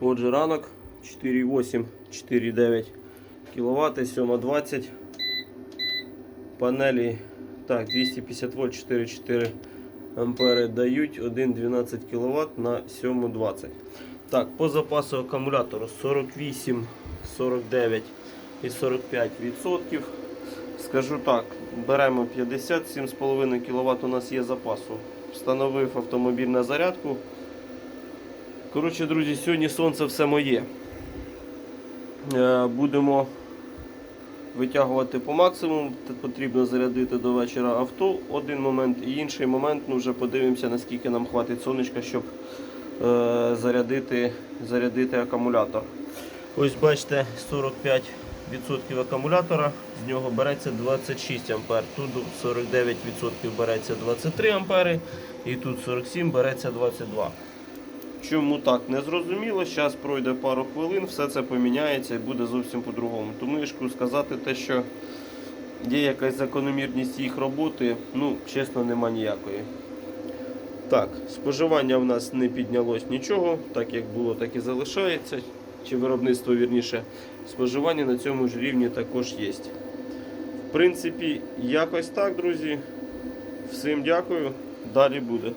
Отже, ранок 4,8, 4,9 кВт, 7,20. Панелі так, 250 вольт 4,4 ампери дають 1,12 кВт на 7,20. Так, по запасу акумулятору 48, 49 і 45 відсотків. Скажу так, беремо 57,5 кВт у нас є запасу. Встановив автомобіль на зарядку. Коротше, друзі, сьогодні сонце все моє. Е, Будемо витягувати по максимуму. Потрібно зарядити до вечора авто. Один момент і інший момент. Ну, вже подивимося, наскільки нам хватить сонечка, щоб е, зарядити, зарядити акумулятор. Ось бачите, 45% акумулятора, з нього береться 26 ампер. Тут 49% береться 23 ампери і тут 47 береться 22. Чому так не зрозуміло. Зараз пройде пару хвилин, все це поміняється і буде зовсім по-другому. Тому я ж кажу сказати те, що є якась закономірність їх роботи, ну, чесно, нема ніякої. Так, споживання в нас не піднялось нічого, так як було, так і залишається. Чи виробництво вірніше, споживання на цьому ж рівні також є. В принципі, якось так, друзі. Всім дякую. Далі буде.